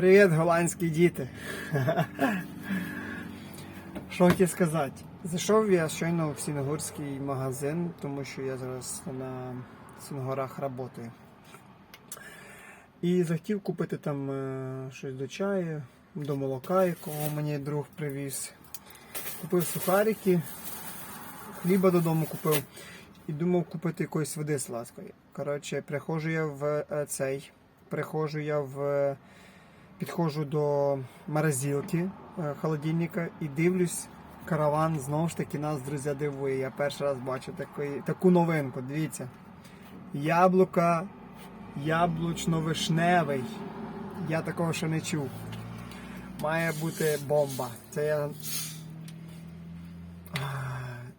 Привіт, голландські діти. Що хотів сказати? Зайшов я щойно в Сіногорський магазин, тому що я зараз на Сіногорах працюю. І захотів купити там е, щось до чаю, до молока, якого мені друг привіз. Купив сухарики, хліба додому купив і думав купити якоїсь води сладкої. Коротше, приходжу я в е, цей, приходжу я в. Підходжу до морозилки е, холодильника і дивлюсь, караван знову ж таки нас, друзі, дивує. Я перший раз бачу такої, таку новинку. Дивіться. Яблука яблучно-вишневий. Я такого ще не чув. Має бути бомба. Це я.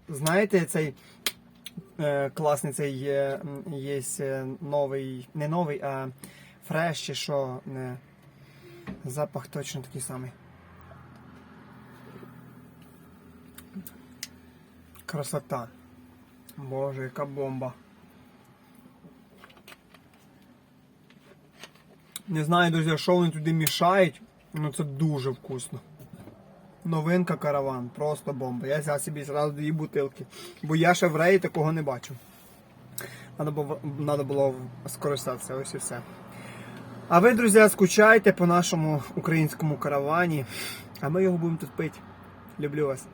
Знаєте, цей е, класний цей є, є е, новий, не новий, а фреш чи що. Не, запах точно такий самий. Красота. Боже, яка бомба. Не знаю, друзі, що вони туди мішають, але це дуже вкусно. Новинка караван, просто бомба. Я взяв собі зразу дві бутилки. Бо я ще в реї такого не бачу. Надо було, надо було скористатися, ось і все. А ви, друзі, скучайте по нашому українському каравані, а ми його будемо тут пити. Люблю вас.